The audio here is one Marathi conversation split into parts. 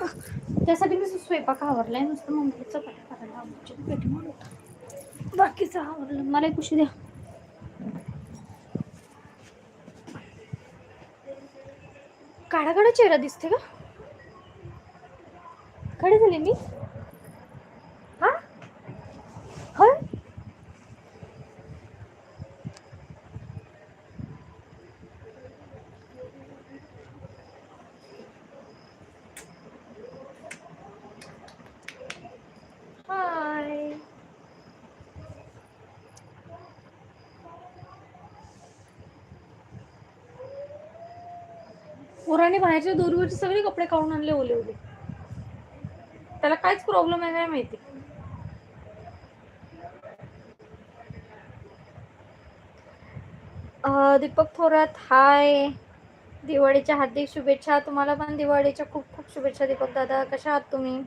त्यासाठी मी स्वयंपाक आवरलाय नुसतं मम्मीचं चपात्या करायला आवडची पेटी बाकीचं आवरलं मला एक उशी द्या. काढा काढा चेहरा दिसते का कडे झाले मी हा होय हाय पोराने बाहेरच्या दोरीवरचे सगळे कपडे काढून आणले ओले ओले. त्याला काहीच प्रॉब्लेम आहे काय माहिती? दीपक थोरात हाय. दिवाळीच्या हार्दिक शुभेच्छा. तुम्हाला पण दिवाळीच्या खूप खूप शुभेच्छा दीपक दादा. कशा आहात तुम्ही?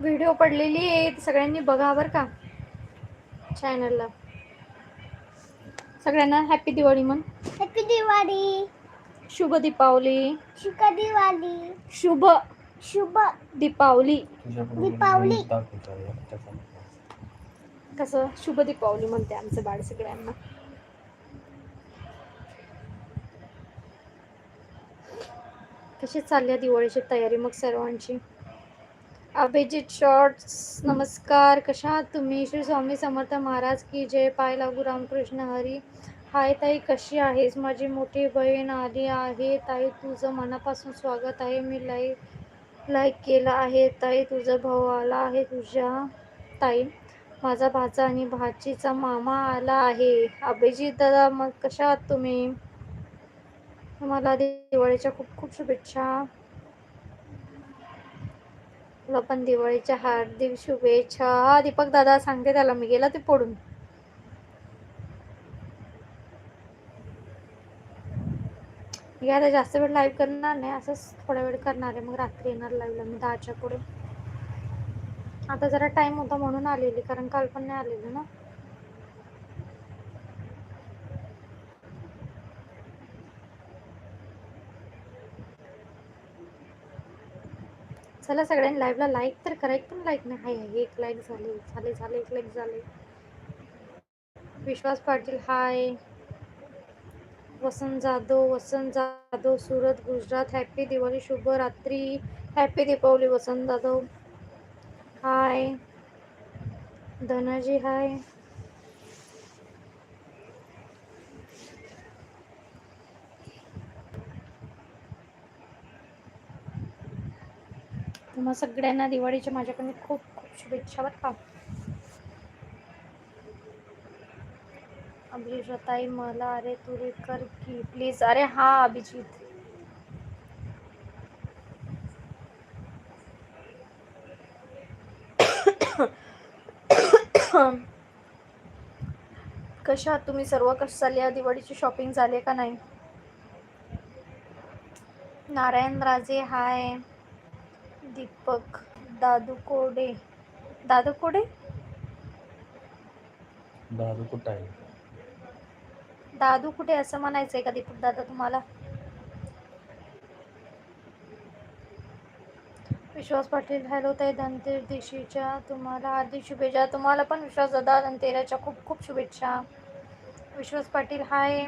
व्हिडिओ पडलेली आहे. सगळ्यांनी बघा बरं का. चॅनलला सगळ्यांना हॅपी दिवाळी म्हण. हॅपी दिवाळी. शुभ दीपावली. शुभ दिवाळी. शुभ. शुभ दीपावली. दीपावली. कसं? शुभ दीपावली म्हणते आमचं बाळ सगळ्यांना. कशी चालली दिवाळीची तयारी मग सर्वांची? अभिजित शॉर्ट्स नमस्कार कशा आहात तुम्ही? श्री स्वामी समर्थ महाराज की जय. पाय लागू रामकृष्ण हरी. हाय ताई कशी आहेस? माझी मोठी बहीण आली आहे. ताई तुझं मनापासून स्वागत आहे. मी लाईक लाईक केलं आहे. ताई तुझा भाऊ आला आहे. तुझ्या ताई माझा भाचा आणि भाचीचा मामा आला आहे. अभिजित दादा मग कशा आहात तुम्ही? तुम्हाला दिवाळीच्या खूप खूप शुभेच्छा. तुला पण दिवाळीच्या हार्दिक शुभेच्छा. दीपक दादा सांगते त्याला मी गेला ते पडून. मी आता जास्त वेळ लाईव्ह करणार नाही असंच थोडा वेळ करणार आहे मग रात्री येणार लाईव्हला मी दहाच्या पुढे. आता जरा टाइम होता म्हणून आलेली कारण काल पण नाही आलेली ना. चला सगळ्यांनी लाईव्हला लाईक तर करा. एक पण लाईक नाही. हाय एक लाईक झाले झाले झाले एक लाईक झाले. विश्वास पाटील हाय. वसंत जाधव वसंत जाधव सुरत गुजरात. हॅपी दिवाळी शुभ रात्री. Happy Deepavali Vasant Jadhav. Hi. Dhanaji hi. तुम्हा सगळ्यांना दिवाळीच्या माझ्याकडून खूप खूप शुभेच्छा बरं का. अभिजिताई मला अरे तुरे कर की प्लीज अरे हा अभिजित. कशा आहात तुम्ही सर्व? कसं चालली आहे? दिवाळीची शॉपिंग झाली का नाही? नारायण राजे हाय दीपक दादू कोडे. दादू कोडे? दादू कुठं आहे? दादू कुठे असं म्हणायचंय का दीपक दादा तुम्हाला? विश्वास पाटील हॅलो ताई धनतेरदिशीच्या तुम्हाला हार्दिक शुभेच्छा. तुम्हाला पण विश्वास दादा धनतेराच्या खूप खूप शुभेच्छा. विश्वास पाटील हाय.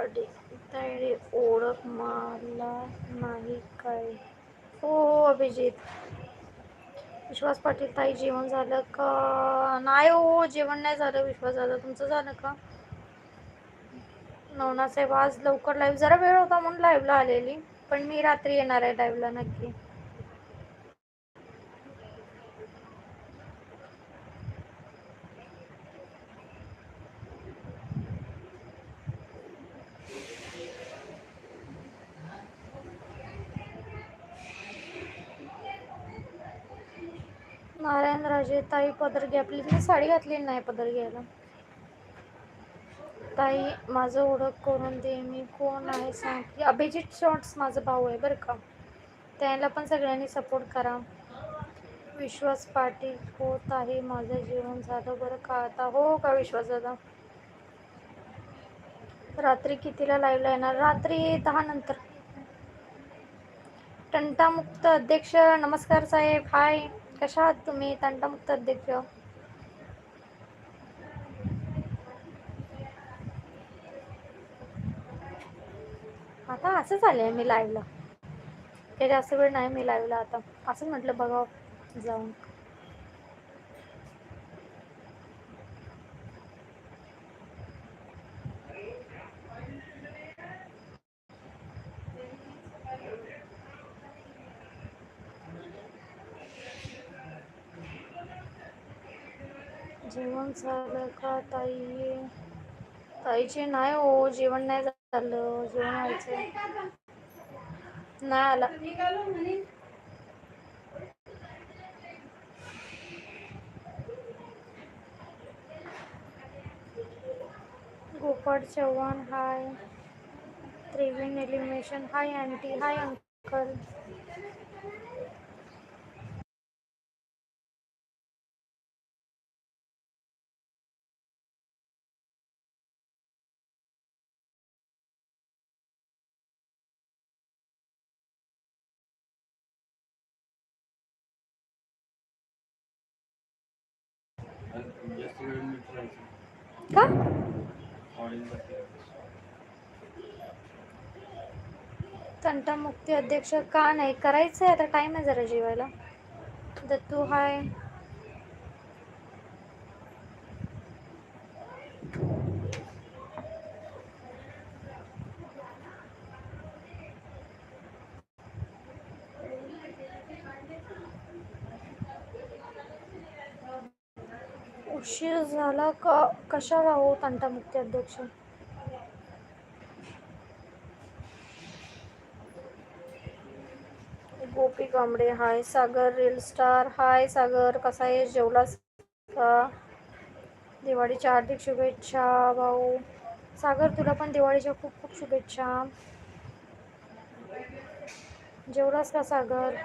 ताडे ओळख मला नाही काय हो हो अभिजित. विश्वास पाटील ताई जेवण झालं का? नाही हो, हो जेवण नाही झालं. विश्वास झालं तुमचं झालं का? नवनासाहेब आज लवकर लाईव्ह जरा वेळ होता म्हणून लाईव्हला आलेली. पण मी रात्री येणार आहे लाईव्हला नक्की नारायण राजे ताई पदर घ्यापली मी साडी घातलेली नाही पदर घ्यायला. ताई माझं ओळख करून दे. मी कोण आहे सांग. की अभिजित शॉर्ट्स माझा भाऊ आहे बरं का. त्याला पण सगळ्यांनी सपोर्ट करा. विश्वास पाटील होत आहे माझं जेवण झालं बरं का आता? हो का विश्वास दादा? रात्री कितीला लाईव्हला येणार? रात्री दहा नंतर. टंटामुक्त अध्यक्ष नमस्कार साहेब. हाय कशा आहात तुम्ही तंटमुक्त अध्यक्ष आता असंच आले आहे मी लाईव्हला काही जास्त वेळ नाही मी लाईव्हला आता. असंच म्हटलं बघावं जाऊन. जेवण झालं का ताई? ताईचे नाही हो जेवण नाही झालं जेवण व्हायचं नाही आला. Gopal Chavan hi. त्रिवेण elimination hi aunty hi uncle. का? ऑडियन्ससाठी तंटामुक्ती अध्यक्ष का नाही? करायचं आहे आता टाईम आहे जरा जेवायला. दत्तू हाय उशीर झाला का? कशाला हो तंटामुक्ती अध्यक्ष? गोपी कांबडे हाय सागर रील स्टार हाय सागर कसा आहे? जेवलास का? दिवाळीच्या हार्दिक शुभेच्छा भाऊ. सागर तुला पण दिवाळीच्या खूप खूप शुभेच्छा. जेवलास का सागर?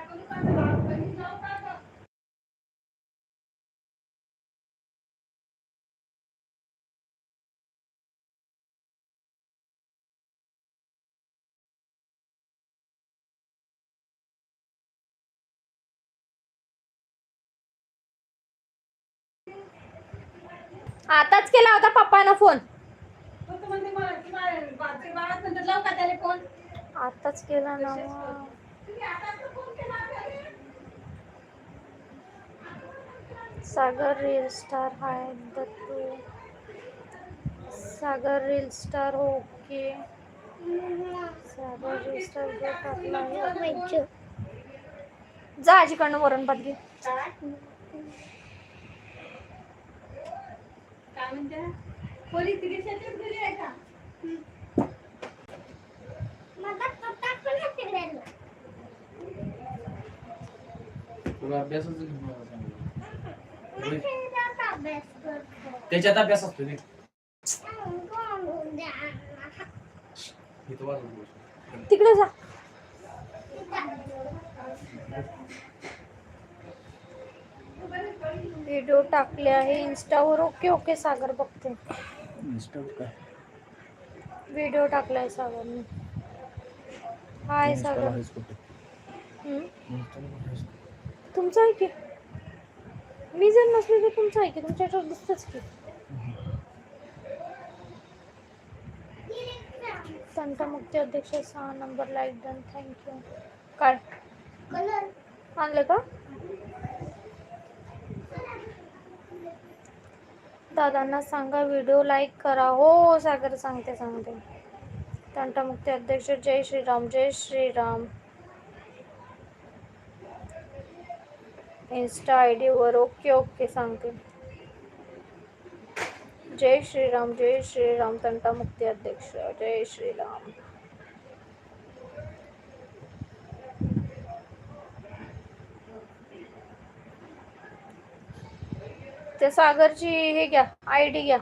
आताच केला होता पप्पानं फोन. आताच केला ना Sagar reel star hi Dattu. Sagar reel star okay. Sagar reel star जो टाकला जा आजीकडनं वरण भात घे. माझा पप्पा पण फिरायला तुला अभ्यासच घेऊन मला सांगितलं. मी खेळाचा अभ्यास करतो. त्याच्यात अभ्यास असतो बस. तिकडे जा. व्हिडिओ टाकले आहे. इन्स्टावर ओके ओके सागर बघते. व्हिडिओ टाकलाय सागरने हाय सागर. हम्म? तुमचं आहे की? मी जर नसले तर तुमचं आहे की? तुमच्या याच्यावर दिसतच की. तंटामुक्ती अध्यक्ष सहा number like done thank you काय? कलर आणलं का? दादांना संगा वीडियो लाइक करा. हो सागर सांगते सांगते. तंटामुक्ती अध्यक्ष, जय श्रीराम जय श्रीराम. आई डी वर ओके ओके, सांगते. जय श्रीराम जय श्रीराम, तंटामुक्ती अध्यक्ष, जय श्रीराम. त्या सागरची हे घ्या आय डी घ्या.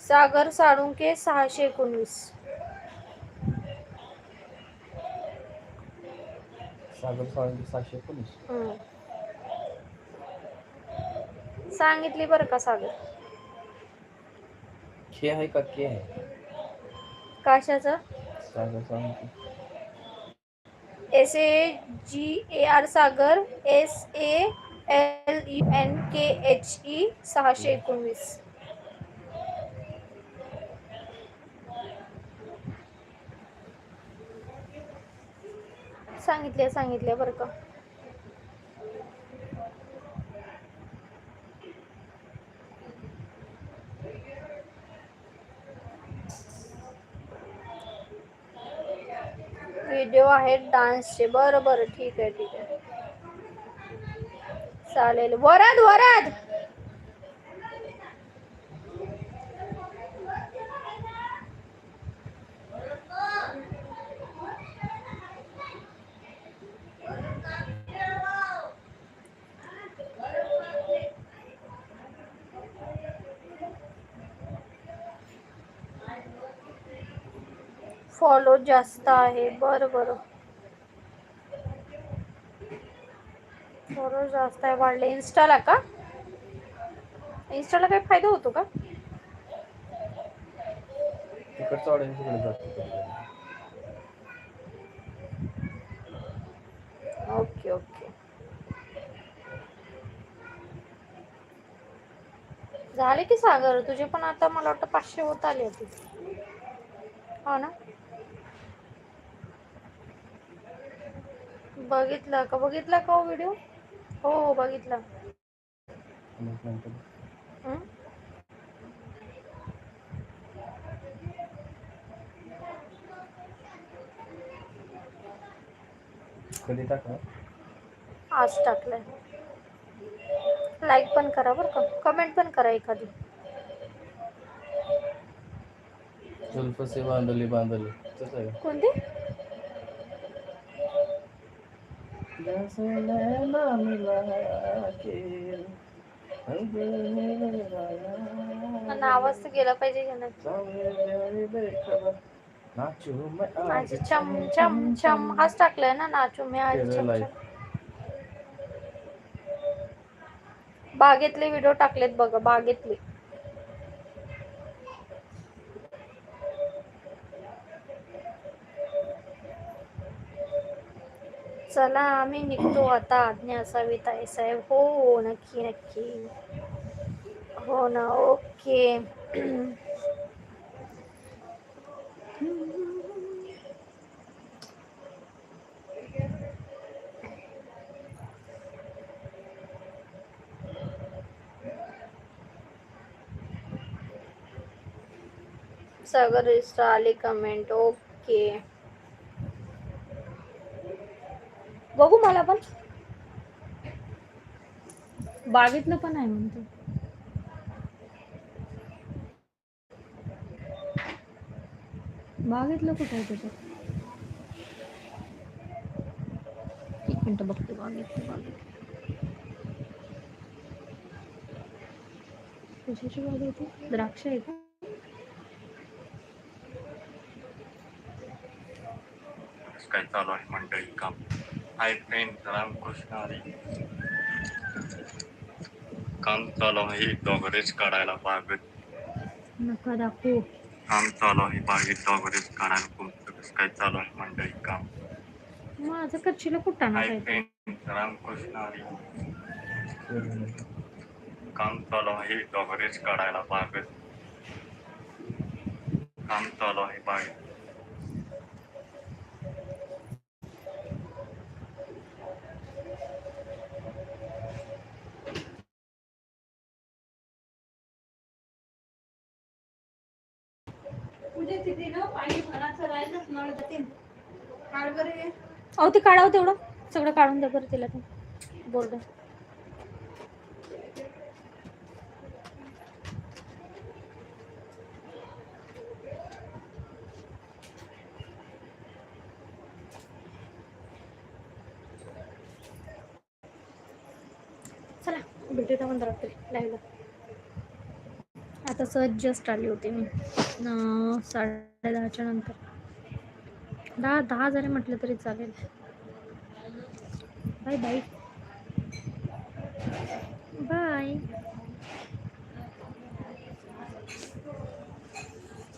सागर साळुंके सहाशे एकोणवीस. सागर साळुंके सहाशे एकोणीस. सांगितली बरं का सागर? के आहे का के आहे? कशाचं? Sagar Salunke. S A G A R Sagar S A L U N K H E सहाशे एकोणवीस. सांगितले सांगितले बरं का. व्हिडिओ आहेत डान्सचे. बरं बरं. ठीक आहे ठीक आहे. चालेल. वरात वरात फॉलो जास्त आहे. बरं बरं. फॉलो जास्त आहे वाढले. इन्स्टाला का? इन्स्टाला काही फायदा होतो का? ओके ओके झाले की सागर? तुझे पण आता मला वाटतं पाचशे होत आले होते. हो ना? बघितला का? बघितला का हो व्हिडिओ हो बघितला? कधी टाका आज टाकलाय. लाईक पण करा बरं का. कमेंट पण करा एखादी. जुल्फ से बांधली बांधली कोणती? आवाज तर गेला पाहिजे का नाही. नाचू मैं आज छम छम छम हाच टाकलाय ना नाचू मी आज. बागेतले व्हिडिओ टाकलेत बघा बागेतले. चला आम्ही निघतो आता. आज्ञा असावी ताई साहेब. हो हो नक्की नक्की. हो ना ओके. सागर इस्टा आली कमेंट ओके. बघू मला पण. बागेतलं पण आहे म्हणतो. बागेतलं कुठं आहे त्याच्यात? एक मिनिट बघते बागेतलं बागेत कशाची बाग आहे ती? द्राक्ष आहे का? काय चालू आहे मंडळी काम? हाय फ्रेंड रामकृष्ण हरी काम चालू आहे डॉगरेज काढायला बागेत नका दाखवू काम चालू आहे बागेत डॉगरेज काढायला कसं काय चालू आहे मंडळी काम माझं कच्चीला कुठं हाय फ्रेंड रामकृष्ण हरी काम चालू आहे डॉगरेज काढायला बागेत काम चालू आहे बागेत अहो ते काढावं तेवढं. सगळं काढून द्या बरं तिला ते बोर्ड. चला भेटूया आपण दरात लाईव्हला तसं जस्ट आली होती मी. साडे दहाच्या नंतर. दहा दहा जरी म्हटलं तरी चालेल. Bye bye